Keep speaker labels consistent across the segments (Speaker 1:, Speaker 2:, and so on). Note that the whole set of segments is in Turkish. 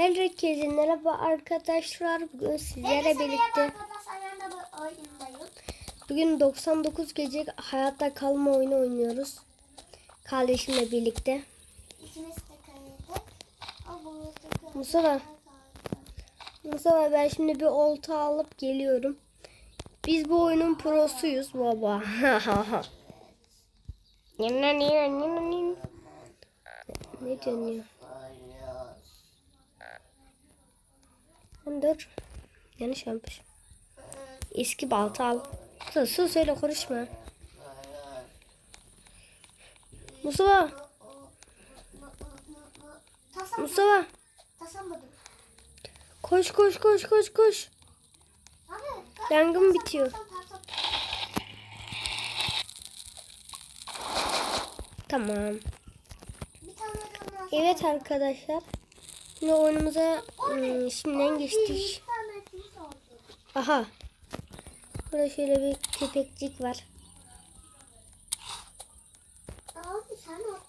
Speaker 1: Herkese merhaba arkadaşlar. Bugün
Speaker 2: sizlere
Speaker 1: birlikte Bugün 99 gece hayatta kalma oyunu oynuyoruz. Kardeşimle birlikte. Mustafa. Mustafa ben şimdi bir olta alıp geliyorum. Biz bu oyunun prosuyuz baba. ne diyorsun ya? 14. Yanlış yapmış. Eski balta al. Sus, sus öyle konuşma. Mustafa. Mustafa. Koş koş koş koş koş. Yangın bitiyor. Tamam. Evet arkadaşlar. Şimdi oyunumuza ım, şimdiden geçtik.
Speaker 2: Oldu.
Speaker 1: Aha. Burada şöyle bir köpekcik var.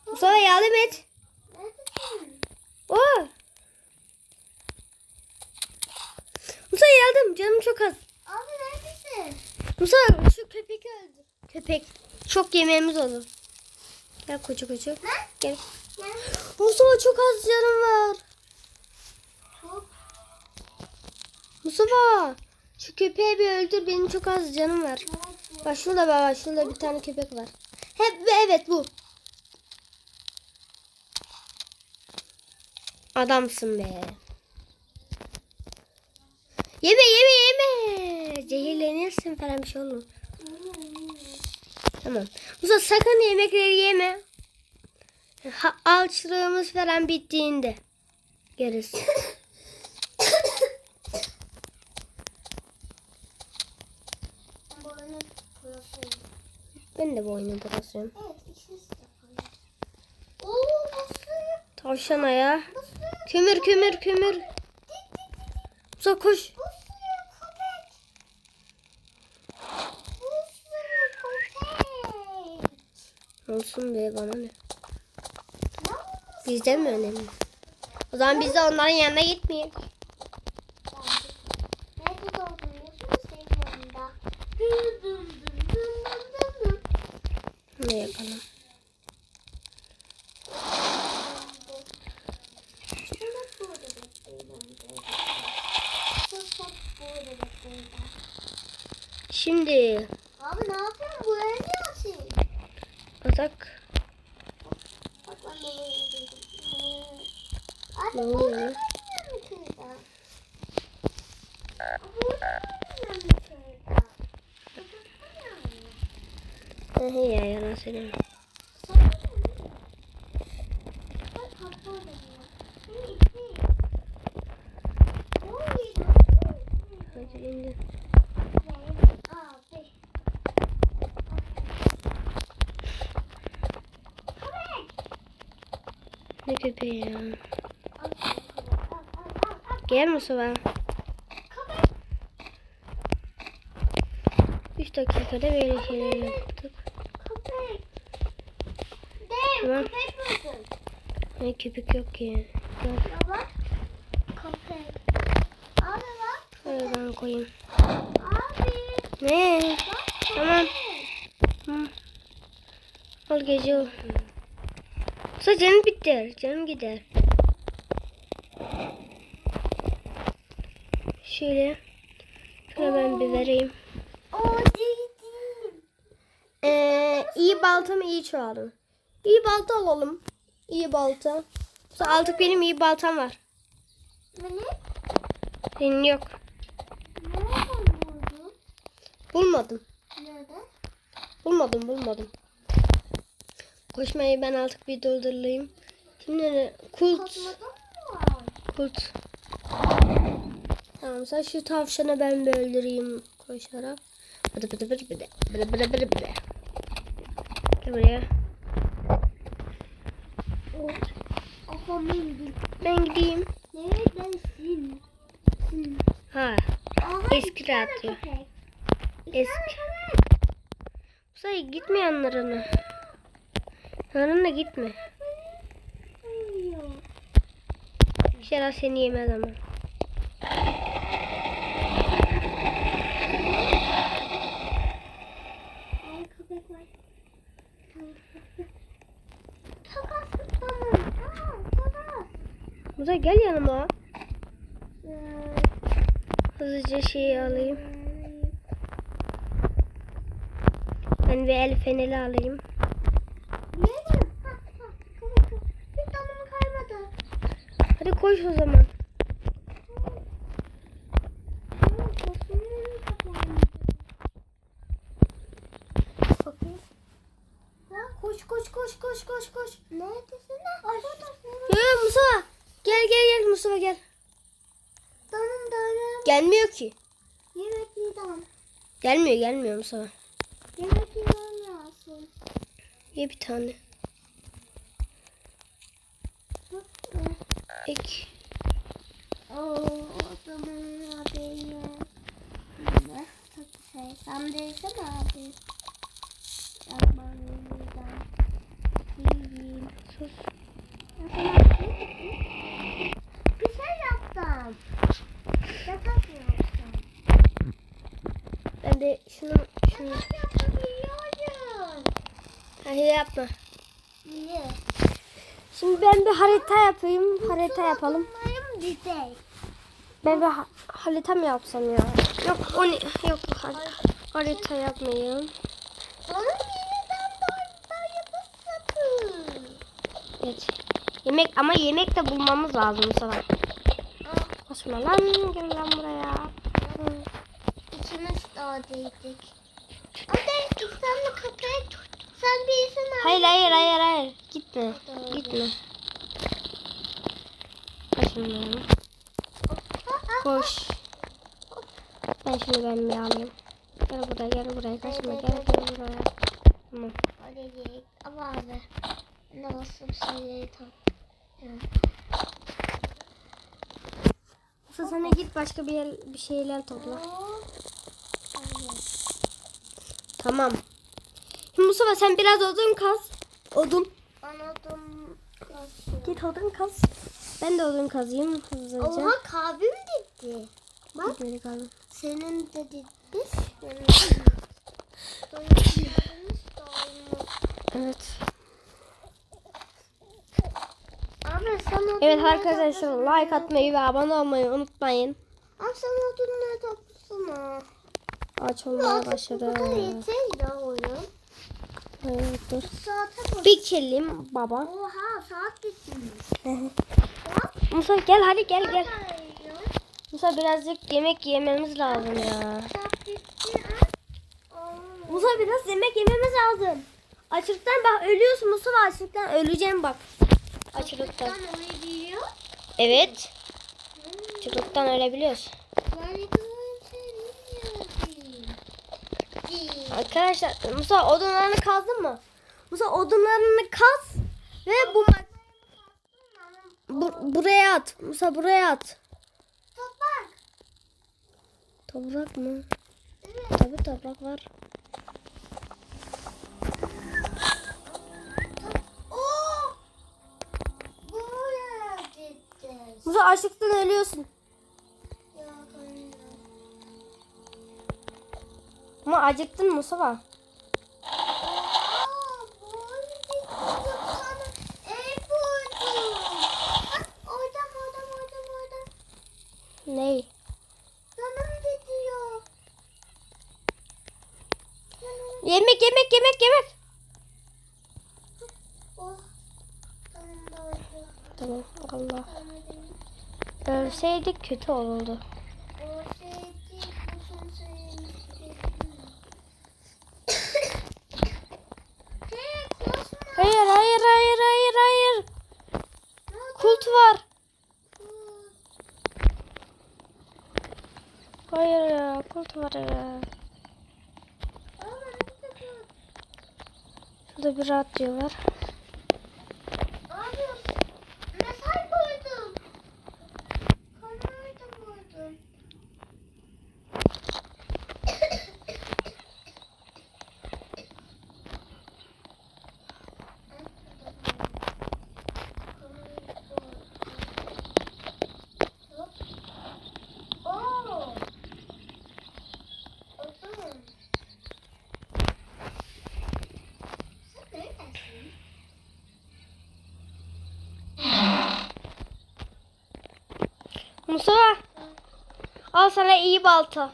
Speaker 1: Mustafa yardım et. Oo. Mustafa yardım. Canım çok az.
Speaker 2: Abi neredesin?
Speaker 1: Mustafa şu köpek öldü. Köpek. Çok yemeğimiz olur. Gel koca koca.
Speaker 2: Ne?
Speaker 1: Gel. Mustafa çok az canım var.
Speaker 2: Çok.
Speaker 1: Mustafa. Şu köpeği bir öldür. Benim çok az canım var. Bak şurada bak şurada bir tane köpek var. Hep ve evet bu. Adamsın be. Yeme yeme yeme. Zehirlenirsin falan bir şey olur. Tamam. Musa sakın yemekleri yeme. Ha, alçılığımız falan bittiğinde. Gerisi.
Speaker 2: Ben bu oyunun prosuyum.
Speaker 1: Ben de bu oyunu burasıyım.
Speaker 2: Evet de. Oo.
Speaker 1: Tavşan.
Speaker 2: Basıyor.
Speaker 1: Kömür kömür kömür. Musa koş. Olsun be bana ne.
Speaker 2: Ne olmuş?
Speaker 1: Bizde mi önemli? O zaman biz de onların yanına gitmeyelim.
Speaker 2: Nerede dolduruyorsunuz? Senin yanında. Dın dın dın dın dın dın dın.
Speaker 1: Ne yapalım?
Speaker 2: Şunu burada bekleyin. Şunu burada bekleyin.
Speaker 1: Şimdi
Speaker 2: Abi ne yapıyorsun? Bu ev ne açayım?
Speaker 1: Atak
Speaker 2: Bak ben de böyle dedim. Abi
Speaker 1: Ne
Speaker 2: bu
Speaker 1: oluyor?
Speaker 2: ne mi kıyıda? Bu ne mi kıyıda?
Speaker 1: He ya yalan söyleme. Ne köpeği ya? Gel Mustafa. 3 dakikada böyle şeyler yaptık. Tamam. Ne köpek yok ki. Gel. Şöyle ben koyayım. Ne? Tamam. Hı. Al gece ol. Mustafa canım bitter. Canım gider. Şöyle. Şöyle ben bir vereyim. Ee, iyi balta mı iyi çuvalım? İyi balta alalım. İyi balta. Mesela artık benim iyi baltam var. Senin yok. Bulmadım. Bulmadım bulmadım. Koşmayı ben artık bir doldurayım. Şimdi ne? Kult. Kult. Tamam sen şu tavşanı ben bir öldüreyim koşarak. Bıdı bıdı bıdı bıdı. Bıdı bıdı bıdı bıdı. Gel buraya. Ben gideyim.
Speaker 2: Neredesin?
Speaker 1: Ha.
Speaker 2: Aha,
Speaker 1: Eski
Speaker 2: iki tane
Speaker 1: radyo. Eski.
Speaker 2: tane köpek.
Speaker 1: Say gitme yanlarına. Yanına gitme. İnşallah seni yemez ama. Musa gel yanıma. Hızlıca şeyi alayım. Ben bir el feneri alayım.
Speaker 2: Yerim. Ha ha. Köpek köpek. Hiç damımı kaymadı.
Speaker 1: Hadi koş o zaman.
Speaker 2: Tamam, koş koş koş koş koş koş. Neredesin lan?
Speaker 1: Ya Musa. Gel gel gel Mustafa gel.
Speaker 2: Damım damım.
Speaker 1: Gelmiyor ki.
Speaker 2: Yemek yiyeceğim.
Speaker 1: Gelmiyor gelmiyor Mustafa.
Speaker 2: Yemek yemem lazım.
Speaker 1: Ye bir tane. Ek.
Speaker 2: Oo, adamın haberi. Ne? Çok şey. Sen değilsin abi. Yapmam yeniden. Yiyeyim.
Speaker 1: Sus.
Speaker 2: Bir şey yaptım. Yatak yaptım?
Speaker 1: Ben de şunu şunu.
Speaker 2: Yatak yaptım.
Speaker 1: Hadi yapma.
Speaker 2: Niye?
Speaker 1: Şimdi ben bir harita yapayım. Harita yapalım. Ben bir ha- harita mı yapsam ya? Yok o ne? Yok har- harita yapmayayım.
Speaker 2: Darda yapasın.
Speaker 1: Evet. Yemek ama yemek de bulmamız lazım bu sefer. Lan gel lan buraya.
Speaker 2: İkimiz de oradaydık. Ama sen de köpek. Sen değilsin abi.
Speaker 1: Hayır hayır hayır hayır. Gitme. Gitme. Kaçın Koş. Ben şunu ben bir alayım. Gel buraya gel buraya kaçma gel gel buraya. Tamam.
Speaker 2: Oradaydık. Ama abi. Nasıl bir şeyleri tam.
Speaker 1: Sen de git başka bir yer, bir şeyler topla. Tamam. Mustafa sen biraz odun kaz. Odun.
Speaker 2: Anladım.
Speaker 1: Git odun kaz. Ben de odun kazayım hızlıca.
Speaker 2: Oha kalbim gitti. Bak
Speaker 1: Geri kalın.
Speaker 2: senin de gitti.
Speaker 1: Evet.
Speaker 2: Abi sen
Speaker 1: Evet arkadaşlar like atmayı ve abone olmayı unutmayın.
Speaker 2: Abi sen odunları toplasana.
Speaker 1: Aç olmaya başladı.
Speaker 2: Bu kadar yeter ya oyun.
Speaker 1: Dur.
Speaker 2: Bak.
Speaker 1: Biçelim baba.
Speaker 2: Oha saat bitmiş.
Speaker 1: Musa gel hadi gel gel. Musa birazcık yemek yememiz lazım ya. Musa biraz yemek yememiz lazım. Açlıktan bak ölüyorsun Musa açlıktan öleceğim bak. Açlıktan. Evet. Açlıktan ölebiliyoruz. Arkadaşlar Musa odunlarını kazdın mı? Musa odunlarını kaz ve bu, bu buraya at. Musa buraya at.
Speaker 2: Toprak.
Speaker 1: Toprak mı?
Speaker 2: Evet.
Speaker 1: Tabii toprak var. Musa açlıktan ölüyorsun.
Speaker 2: Oradan oradan oradan.
Speaker 1: Ney?
Speaker 2: Canım gidiyor.
Speaker 1: Yemek yemek yemek yemek.
Speaker 2: Oh.
Speaker 1: Tamam Allah. Ölseydik kötü olurdu.
Speaker 2: O şey değil, uzun süreli. Hey, koşma.
Speaker 1: Hayır hayır hayır hayır hayır. Kult var. Hayır ya kult var ya. Şurada bir radyo var. Mustafa. Al sana iyi balta.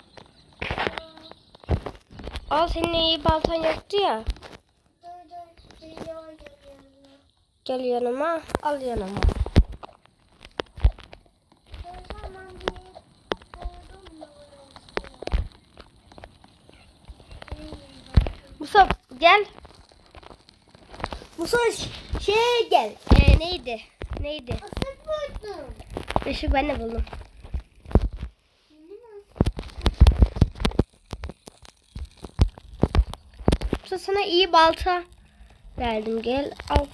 Speaker 1: Al senin iyi baltan yoktu ya. Gel yanıma. Al yanıma.
Speaker 2: O zaman bir koydum mu
Speaker 1: Mustafa gel. Mustafa ş- şey gel. Ee, neydi? Neydi?
Speaker 2: Asık buldum.
Speaker 1: Işık ben de buldum. Mustafa sana iyi balta verdim. Gel al.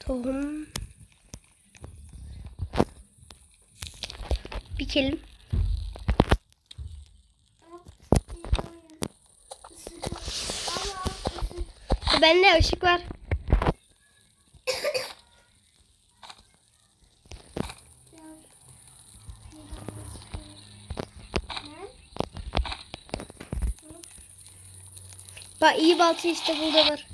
Speaker 1: Tohum. Bikelim. Bende ışık var. Bak iyi balta işte burada var.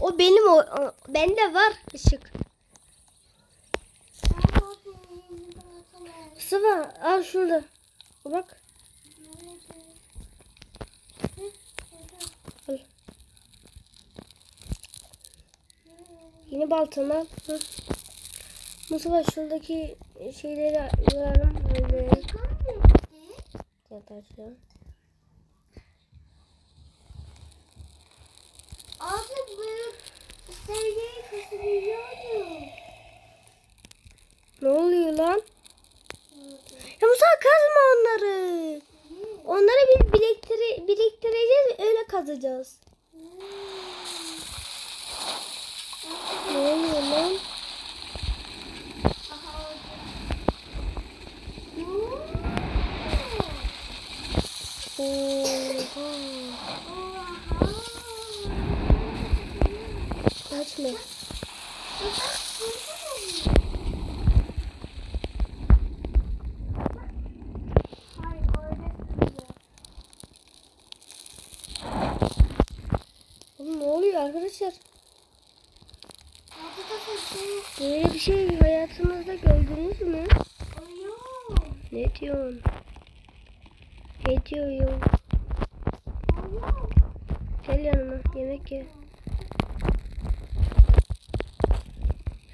Speaker 1: O benim o, o bende var ışık. Mustafa al şurada. Bak. Al. Yeni baltamı al. Mustafa şuradaki şeyleri yoralım. Böyle yatarsın.
Speaker 2: Abi büyük sevgiyi kısabiliyorum.
Speaker 1: Ne oluyor lan? Ya Mustafa kazma onları. Onları bir biriktire, biriktireceğiz öyle kazacağız. Ne oluyor lan? Oha. Açma. Oğlum ne oluyor arkadaşlar? Böyle bir şey hayatınızda gördünüz mü? Ne diyorsun? Ne diyorsun? Gel yanıma yemek ye.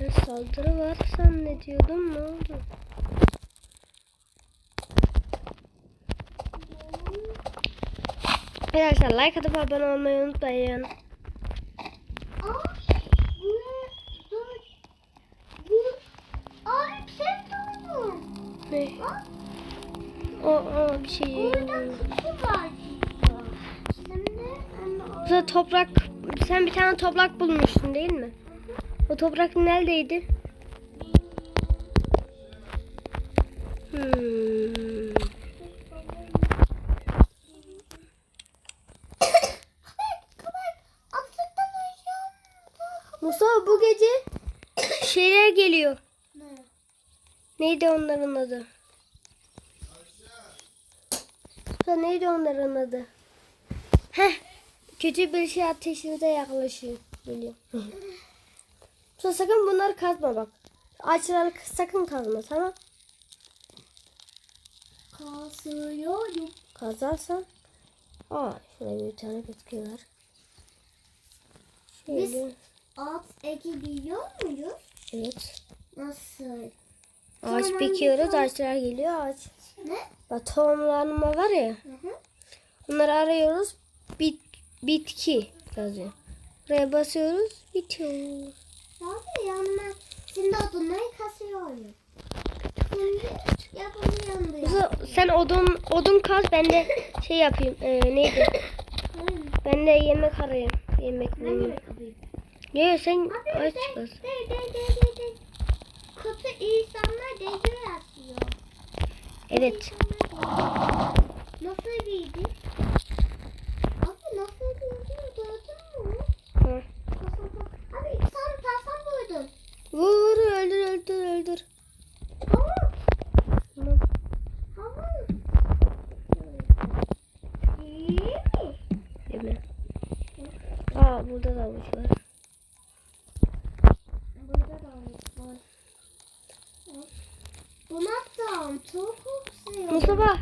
Speaker 1: Ben saldırı var zannediyordum ne oldu? Arkadaşlar like atıp abone olmayı unutmayın. Ne? O, o bir şey. Burada toprak, sen bir tane toprak bulmuştun değil mi? O toprak neredeydi? Hmm. Mustafa bu gece şeyler geliyor. Neydi onların adı? Mustafa neydi onların adı? Heh. Kötü bir şey ateşimize yaklaşıyor. Geliyor. Mustafa sakın bunları kazma bak. Ağaçları sakın kazma tamam.
Speaker 2: Kasıyorum.
Speaker 1: Kazarsan. Aa şurada bir tane bitki var.
Speaker 2: Biz-
Speaker 1: Şöyle.
Speaker 2: At ekebiliyor muyuz?
Speaker 1: Evet.
Speaker 2: Nasıl?
Speaker 1: Ağaç
Speaker 2: Tamam,
Speaker 1: bikiyoruz,
Speaker 2: tamam.
Speaker 1: ağaçlar geliyor ağaç.
Speaker 2: Ne?
Speaker 1: Bak tohumlanma var ya.
Speaker 2: Hı hı.
Speaker 1: Onları arıyoruz. Bit, bitki yazıyor. Buraya basıyoruz. Bitiyor.
Speaker 2: Abi ben şimdi odunları kasıyorum. Şimdi yapamıyorum
Speaker 1: sen odun odun kaz ben de şey yapayım. Ee, neydi? Ben de yemek arayayım. Yemek bulayım. Yok sen
Speaker 2: Abi
Speaker 1: aç
Speaker 2: de,
Speaker 1: kaz.
Speaker 2: de, de, de, de, de. Kötü insanlar gece yatıyor.
Speaker 1: Evet.
Speaker 2: Nasıl bildi? Abi nasıl bildi? Gördün mü?
Speaker 1: Hı.
Speaker 2: Abi sen tasam buydun.
Speaker 1: Vur öldür öldür öldür.
Speaker 2: Ama
Speaker 1: Tamam.
Speaker 2: ama. İyi mi?
Speaker 1: Değil mi? Aa Aa, burada da avuç var.
Speaker 2: Burada da avuç var. Bu nasıl? Çok kokuyor.
Speaker 1: Mustafa.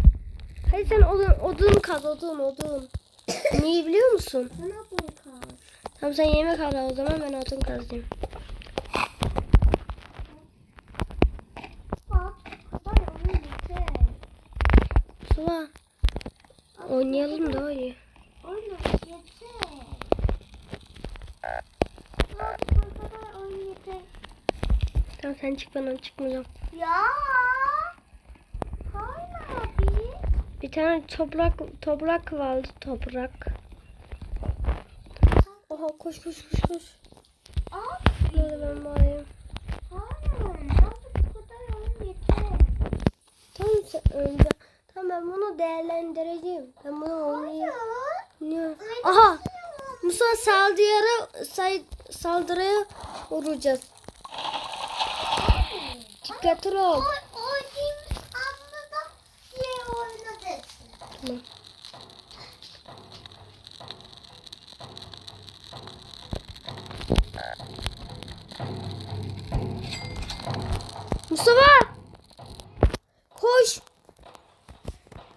Speaker 1: Hadi sen odun, odun kaz odun odun. Niye biliyor musun?
Speaker 2: Bana bunu kal.
Speaker 1: Tamam sen yemek al o zaman ben odun kazayım. Mustafa oynayalım da
Speaker 2: yeter.
Speaker 1: Tamam sen çık ben onu çıkmayacağım.
Speaker 2: Ya. Hayır abi.
Speaker 1: Bir tane toprak toprak vardı toprak. Oha koş koş koş koş. Böyle ben bağlayayım. Tamam sen önce. Tamam ben bunu değerlendireceğim. Ben bunu oynayayım. Aha Musa saldırıya say, saldırıya vuracağız. Dikkatli ol.
Speaker 2: O, oynayayım anladım. Şey oynadık.
Speaker 1: Tamam. Mustafa! Koş!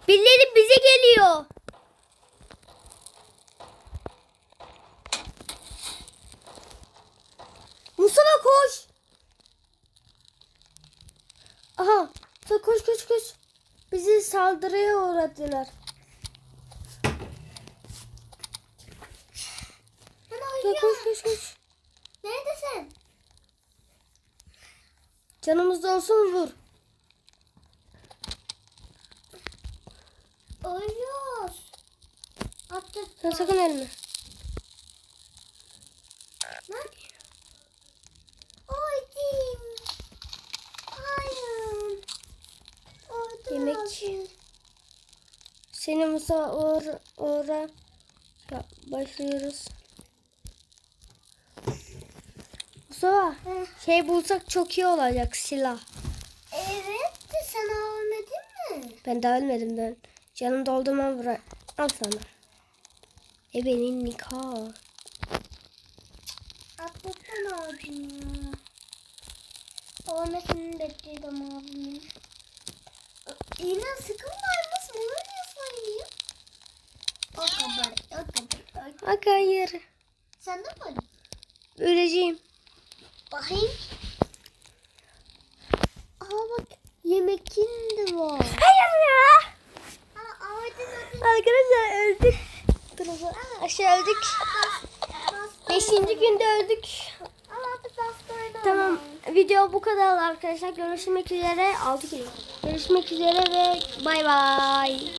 Speaker 1: Birileri bize geliyor. Mustafa koş! Aha! Mustafa koş koş koş. Bizi saldırıya uğradılar. Mustafa koş koş koş.
Speaker 2: Neredesin?
Speaker 1: Canımızda olsun vur.
Speaker 2: Oynuyoruz. Attık.
Speaker 1: Sen sakın ölme.
Speaker 2: Lan. Oydim. Hayır.
Speaker 1: Yemek. Seni Musa uğra Ya, başlıyoruz. Musa şey bulsak çok iyi olacak silah.
Speaker 2: Evet de sen ölmedin mi?
Speaker 1: Ben daha ölmedim ben. Canım doldurma bırak. Al sana. E benim nikah.
Speaker 2: Atlasana abim ya. Ölmesini bekledim abimin. Yine sıkın varmış mı? Oynuyorsun ya. O kadar, o
Speaker 1: Bak hayır.
Speaker 2: Sen de mi?
Speaker 1: Öleceğim.
Speaker 2: Bakayım. Aa bak yemekin de var.
Speaker 1: Hayır ya.
Speaker 2: Aa ağacın adı.
Speaker 1: Arkadaşlar öldük. Aşağı öldük. Beşinci günde öldük. Tamam video bu kadar arkadaşlar. Görüşmek üzere. 6 kilo. Görüşmek üzere ve bay bay.